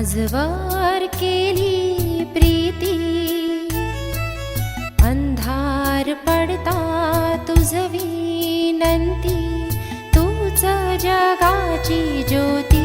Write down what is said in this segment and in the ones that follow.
आजवार केली प्रीती. अंधार पडता तुझ विनंती. तूच जगाची ज्योती.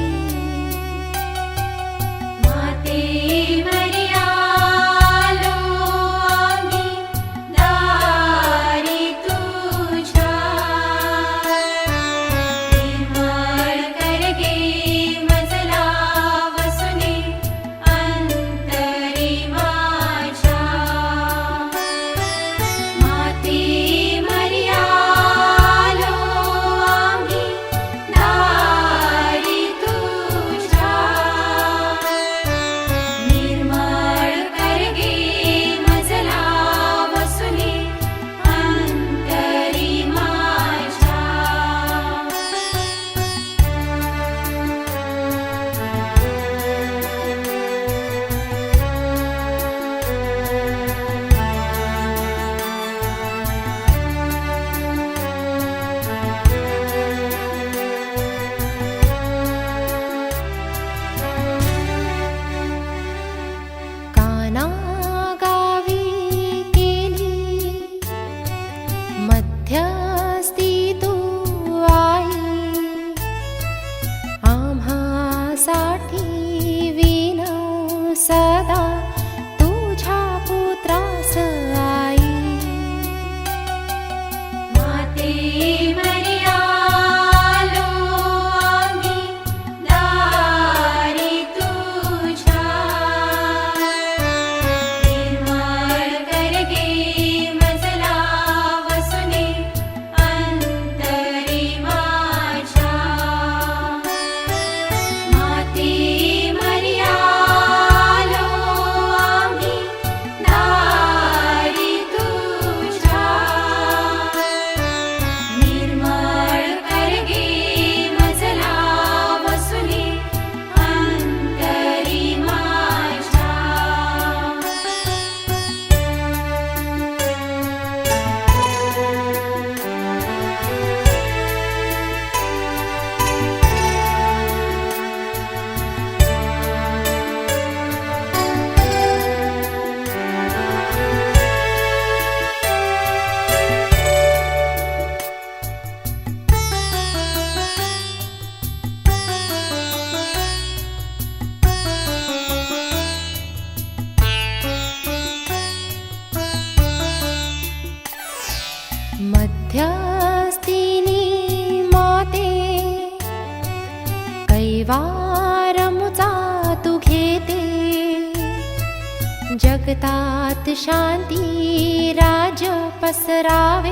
आसरावे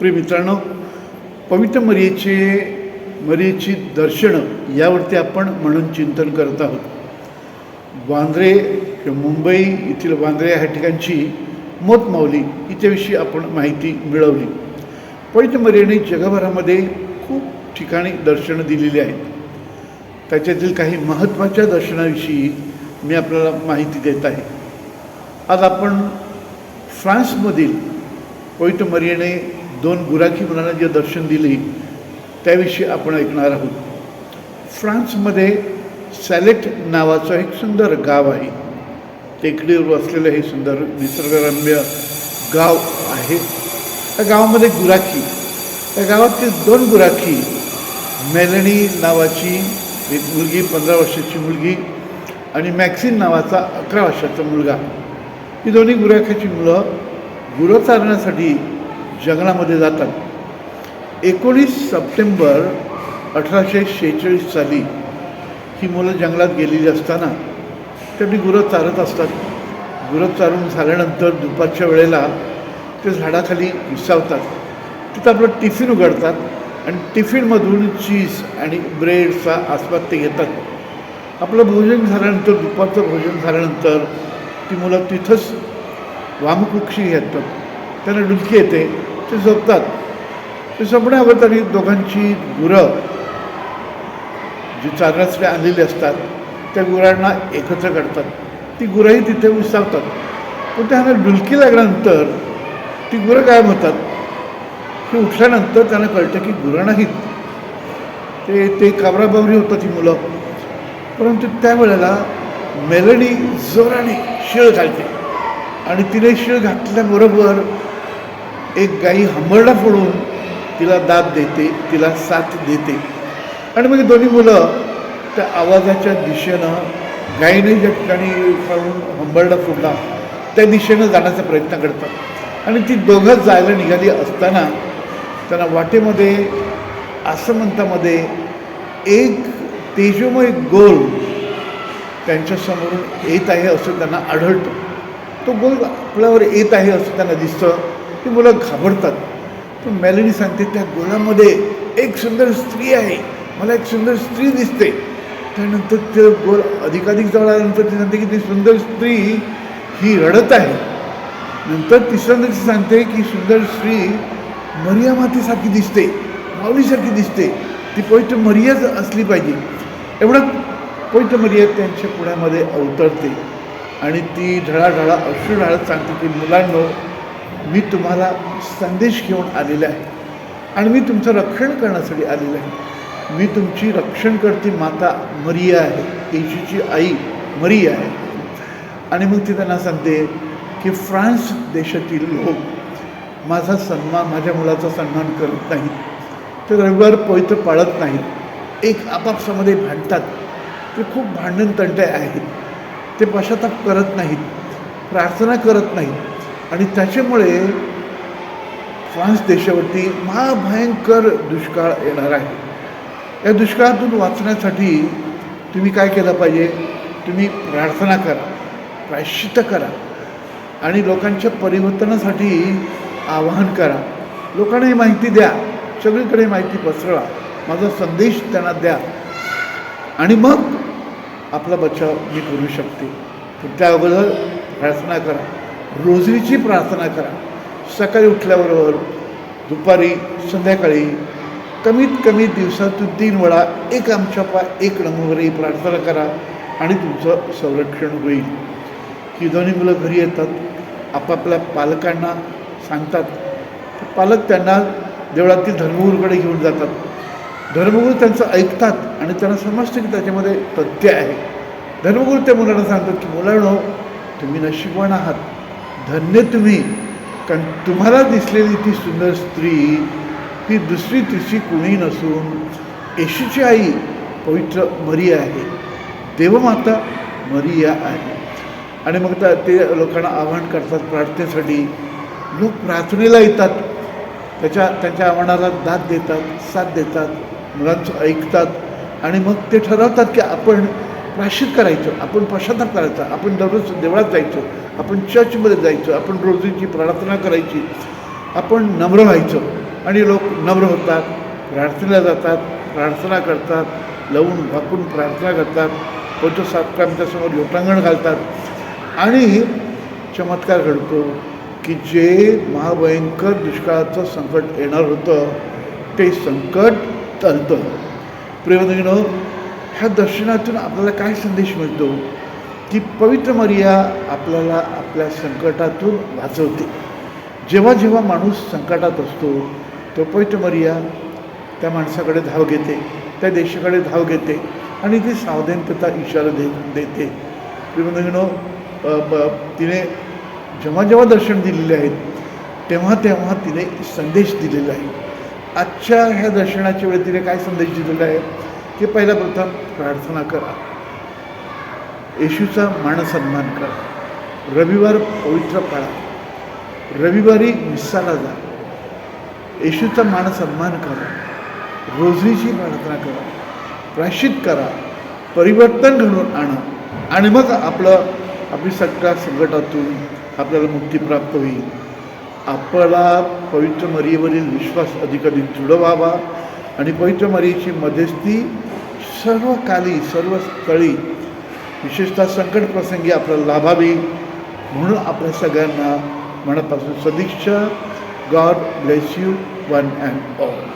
प्रिय मित्रांनो पवित्र मरियेचे मरियेची दर्शनं यावरती आपण म्हणून चिंतन करत आहोत. वांद्रे किंवा मुंबई येथील वांद्रे ह्या ठिकाणची मोतमावली हिच्याविषयी आपण माहिती मिळवली. पवित्र मरियेने जगभरामध्ये खूप ठिकाणी दर्शनं दिलेली आहेत. त्याच्यातील काही महत्त्वाच्या दर्शनाविषयी मी आपल्याला माहिती देत आहे. आज आपण फ्रान्समधील पवित्र मरियेने दोन गुराखी मुलांना जे दर्शन दिले त्याविषयी आपण ऐकणार आहोत. फ्रान्समध्ये सॅलेट नावाचं एक सुंदर गाव आहे. टेकडीवर असलेलं हे सुंदर निसर्गरम्य गाव आहे. त्या गावामध्ये गुराखी. त्या गावातील दोन गुराखी मेलनी नावाची एक मुलगी पंधरा वर्षाची मुलगी आणि मॅक्सिन नावाचा अकरा वर्षाचा मुलगा. ही दोन्ही गुराख्याची मुलं गुरं चालण्यासाठी जंगलामध्ये जातात. एकोणीस सप्टेंबर अठराशे शेहेचाळीस साली ही मुलं जंगलात गेलेली असताना त्यांनी गुरं चारत असतात. गुरं चारून झाल्यानंतर दुपारच्या वेळेला ते झाडाखाली विसावतात. तिथं आपलं टिफिन उघडतात आणि टिफिनमधून चीज आणि ब्रेडचा आस्वाद ते घेतात. आपलं भोजन झाल्यानंतर दुपारचं भोजन झाल्यानंतर ती मुलं तिथंच वामकुक्षी घेतात. त्यांना डुलकी येते. ते झोपतात ते जपण्याबद्दल त्यांनी दोघांची गुरं जी चालण्यासाठी आलेली असतात त्या गुरांना एकत्र करतात. ती गुरंही तिथे विसावतात पण त्यांना डुलकी लागल्यानंतर ती गुरं गायब होतात. हे उठल्यानंतर त्यांना कळतं की गुरं नाहीत. ते ते काबराबावरी होतं ती मुलं. परंतु त्यावेळेला मेलडी जोराने शिळ घालते. आणि तिने शिळ घातल्याबरोबर एक गाई हंबरडा फोडून तिला दाद देते तिला साथ देते. आणि मग दोन्ही मुलं त्या आवाजाच्या दिशेनं गायीने ज्या ठिकाणी काढून हंबरडा फोडला त्या दिशेनं जाण्याचा प्रयत्न करतात. आणि ती दोघं जायला निघाली असताना त्यांना वाटेमध्ये आसमंतामध्ये एक तेजोमय गोल त्यांच्यासमोरून येत आहे असं त्यांना आढळतं. तो गोल आपल्यावर येत आहे असं त्यांना दिसतं. ती मुलं घाबरतात. पण मॅलनी सांगते त्या गोलामध्ये एक सुंदर स्त्री आहे. मला एक सुंदर स्त्री दिसते. त्यानंतर ते गोल अधिकाधिक जवळ आल्यानंतर ती सांगते की ती सुंदर स्त्री ही रडत आहे. नंतर तिसऱ्यांदा ती सांगते की सुंदर स्त्री मरिया मातेसारखी दिसते माऊलीसारखी दिसते. ती पवित्र मर्याद असली पाहिजे. एवढं पवित्र मर्याद त्यांच्या पुण्यामध्ये अवतरते. आणि ती ढळाढळा अश्रू ढाळत सांगते की मुलांनो मी तुम्हाला संदेश घेऊन आलेला आहे. आणि मी तुमचं रक्षण करण्यासाठी आलेलं आहे. मी तुमची रक्षण करते माता मरिया आहे. येशूची आई मरिया आहे. आणि मग ती त्यांना सांगते की फ्रान्स देशातील लोक माझा सन्मान माझ्या मुलाचा सन्मान करत नाहीत. ते रविवार पवित्र पाळत नाहीत. एक आपापसामध्ये भांडतात. ते खूप भांडण तंटे आहेत. ते पश्चाताप करत नाहीत. प्रार्थना करत नाहीत. आणि त्याच्यामुळे फ्रान्स देशावरती महाभयंकर दुष्काळ येणार आहे. या दुष्काळातून वाचण्यासाठी तुम्ही काय केलं पाहिजे? तुम्ही प्रार्थना करा प्रायश्चित करा आणि लोकांच्या परिवर्तनासाठी आवाहन करा. लोकांना ही माहिती द्या सगळीकडे माहिती पसरवा. माझा संदेश त्यांना द्या. आणि मग आपला बचाव मी करू शकते. पण त्या अगोदर प्रार्थना करा. रोजरीची प्रार्थना करा. सकाळी उठल्याबरोबर दुपारी संध्याकाळी कमीत कमी दिवसातून तीन वेळा एक आमच्या पा एक नंबरही प्रार्थना करा आणि तुमचं संरक्षण होईल. ही दोन्ही मुलं घरी येतात. आपापल्या पालकांना सांगतात. पालक त्यांना देवळातील धर्मगुरूकडे घेऊन जातात. धर्मगुरू त्यांचं ऐकतात आणि त्यांना समजतं की त्याच्यामध्ये तथ्य आहे. धर्मगुरू त्या मुलांना सांगतात की मुलांनो तुम्ही नशिबवान आहात. धन्य तुम्ही कारण तुम्हाला दिसलेली ती सुंदर स्त्री ही दुसरी तिसरी कुणी नसून येशूची आई पवित्र मरिया आहे. देवमाता मरिया आहे. आणि मग त्या ते लोकांना आवाहन करतात प्रार्थनेसाठी. लोक प्रार्थनेला येतात. त्याच्या त्यांच्या आव्हानाला दाद देतात साथ देतात मुलांचं ऐकतात. आणि मग ते ठरवतात की आपण प्राशित करायचं आपण पश्चाताप करायचा आपण दररोज देवळात जायचं. आपण चर्चमध्ये जायचं आपण रोजीची प्रार्थना करायची आपण नम्र व्हायचं. आणि लोक नम्र होतात प्रार्थनेला जातात प्रार्थना करतात लवून वाकून प्रार्थना करतात पंचसात्कांच्या समोर लोटांगण घालतात. आणि चमत्कार घडतो की जे महाभयंकर दुष्काळाचं संकट येणार होतं ते संकट टलतं प्रेमदिनो ह्या दर्शनातून आपल्याला काय संदेश मिळतो? ती पवित्र मर्या आपल्याला आपल्या संकटातून वाचवते. जेव्हा जेव्हा माणूस संकटात असतो तो पवित्र मर्या त्या माणसाकडे धाव घेते त्या देशाकडे धाव घेते आणि ती सावधानतेचा इशारा दे देते. प्रेमदिनो तिने जेव्हा जेव्हा दर्शन दिलेले आहेत तेव्हा तेव्हा तिने संदेश दिलेला आहे. आजच्या ह्या दर्शनाच्या वेळी तिने काय संदेश दिलेला आहे? की पहिला प्रथम प्रार्थना करा. येशूचा मानसन्मान करा. रविवार पवित्र पाळा. रविवारी मिस्साला जा. येशूचा मानसन्मान करा. रोजीची प्रार्थना करा. प्रायश्चित करा. परिवर्तन घडवून आणा. आणि मग आपलं आपली सगळ्या संकटातून आपल्याला मुक्ती प्राप्त होईल. आपला पवित्र मरियेवरील विश्वास अधिक अधिक दृढ व्हावा. आणि पवित्र मरियेची मध्यस्थी सर्व काली सर्व स्थळी विशेषतः संकट प्रसंगी आपल्याला लाभावी म्हणून आपल्या सगळ्यांना मनापासून सदिच्छा. God bless you one and all